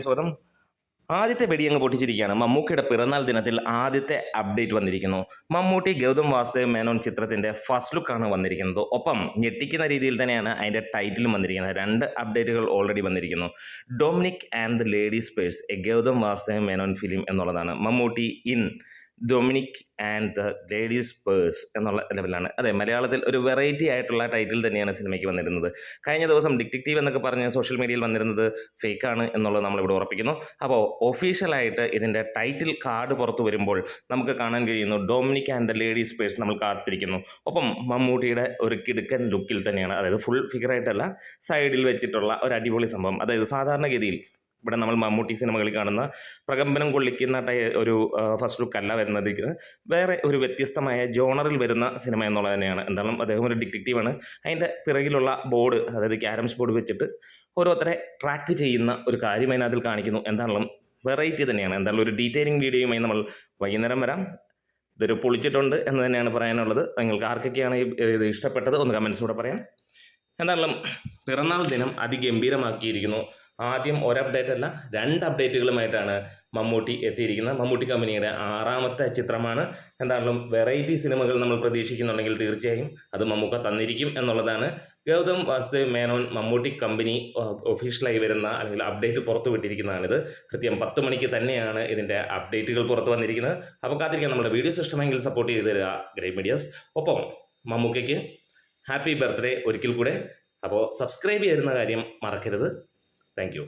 സ്വാഗതം. ആദ്യത്തെ വെടി അങ്ങ് പൊട്ടിച്ചിരിക്കുകയാണ്. മമ്മൂക്കയുടെ പിറന്നാൾ ദിനത്തിൽ ആദ്യത്തെ അപ്ഡേറ്റ് വന്നിരിക്കുന്നു. മമ്മൂട്ടി ഗൗതം വാസുദേവ് മേനോൻ ചിത്രത്തിന്റെ ഫസ്റ്റ് ലുക്കാണ് വന്നിരിക്കുന്നത്. ഒപ്പം ഞെട്ടിക്കുന്ന രീതിയിൽ തന്നെയാണ് അതിന്റെ ടൈറ്റിലും വന്നിരിക്കുന്നത്. രണ്ട് അപ്ഡേറ്റുകൾ ഓൾറെഡി വന്നിരിക്കുന്നു. Dominic and the ladies purse a Gautham Vasudev Menon film എന്നുള്ളതാണ്. Mammootty in Dominic and the ladies purse എന്നുള്ള ലെവലാണ് അതെ മലയാളത്തിൽ ഒരു വെറൈറ്റി ആയിട്ടുള്ള ടൈറ്റിൽ തന്നെയാണ് സിനിമയ്ക്ക് വന്നിരുന്നത്. കഴിഞ്ഞ ദിവസം ഡിറ്റക്റ്റീവ് എന്നൊക്കെ പറഞ്ഞ് സോഷ്യൽ മീഡിയയിൽ വന്നിരുന്നത് ഫേക്കാണ് എന്നുള്ളത് നമ്മളിവിടെ ഉറപ്പിക്കുന്നു. അപ്പോൾ ഒഫീഷ്യലായിട്ട് ഇതിന്റെ ടൈറ്റിൽ കാർഡ് പുറത്തു വരുമ്പോൾ നമുക്ക് കാണാൻ കഴിയുന്നു Dominic and the ladies purse നമ്മൾ കാത്തിരിക്കുന്നു. ഒപ്പം മമ്മൂട്ടിയുടെ ഒരു കിടുക്കൻ ലുക്കിൽ തന്നെയാണ്. അതായത് ഫുൾ ഫിഗറായിട്ടല്ല സൈഡിൽ വെച്ചിട്ടുള്ള ഒരു അടിപൊളി സംഭവം. അതായത് സാധാരണഗതിയിൽ ഇവിടെ നമ്മൾ മമ്മൂട്ടി സിനിമകളിൽ കാണുന്ന പ്രകമ്പനം കൊള്ളിക്കുന്ന ഒരു ഫസ്റ്റ് ലുക്ക് അല്ല വരുന്നത് വേറെ ഒരു വ്യത്യസ്തമായ ജോണറിൽ വരുന്ന സിനിമ എന്നുള്ളത് തന്നെയാണ്. എന്തായാലും അദ്ദേഹം ഒരു ഡിറ്റക്റ്റീവാണ് അതിന്റെ പിറകിലുള്ള ബോർഡ് അതായത് ക്യാരംസ് ബോർഡ് വെച്ചിട്ട് ഓരോരുത്തരെ ട്രാക്ക് ചെയ്യുന്ന ഒരു കാര്യം അതിനകത്തിൽ കാണിക്കുന്നു എന്താണെങ്കിലും വെറൈറ്റി തന്നെയാണ്. എന്തായാലും ഒരു ഡീറ്റെയിലിംഗ് വീഡിയോയുമായി നമ്മൾ വൈകുന്നേരം വരാം. ഇതൊരു പൊളിച്ചിട്ടുണ്ട് എന്ന് തന്നെയാണ് പറയാനുള്ളത്. നിങ്ങൾക്ക് ആർക്കൊക്കെയാണ് ഇത് ഇഷ്ടപ്പെട്ടത്? ഒന്ന് കമൻസിലൂടെ പറയാം. എന്തായാലും പിറന്നാൾ ദിനം അതിഗംഭീരമാക്കിയിരിക്കുന്നു. ആദ്യം ഒരു അപ്ഡേറ്റ് അല്ല രണ്ട് അപ്ഡേറ്റുകളുമായിട്ടാണ് മമ്മൂട്ടി എത്തിയിരിക്കുന്നത്. മമ്മൂട്ടി കമ്പനിയുടെ ആറാമത്തെ ചിത്രമാണ്. എന്താണെങ്കിലും വെറൈറ്റി സിനിമകൾ നമ്മൾ പ്രതീക്ഷിക്കുന്നുണ്ടെങ്കിൽ തീർച്ചയായും അത് മമ്മൂക്ക തന്നിരിക്കും എന്നുള്ളതാണ്. ഗൗതം വാസുദേവ് മേനോൻ മമ്മൂട്ടി കമ്പനി ഒഫീഷ്യലായി വരുന്ന അല്ലെങ്കിൽ അപ്ഡേറ്റ് പുറത്തു വിട്ടിരിക്കുന്നതാണിത്. കൃത്യം പത്ത് മണിക്ക് തന്നെയാണ് ഇതിന്റെ അപ്ഡേറ്റുകൾ പുറത്തു വന്നിരിക്കുന്നത്. അപ്പോൾ കാത്തിരിക്കാം നമ്മുടെ വീഡിയോസ് ഇഷ്ടമെങ്കിൽ സപ്പോർട്ട് ചെയ്ത് തരിക ഗ്രേ മീഡിയാസ് ഒപ്പം മമ്മൂക്കയ്ക്ക് ഹാപ്പി ബർത്ത്ഡേ ഒരിക്കൽ കൂടെ. അപ്പോൾ സബ്സ്ക്രൈബ് ചെയ്യുന്ന കാര്യം മറക്കരുത്. Thank you.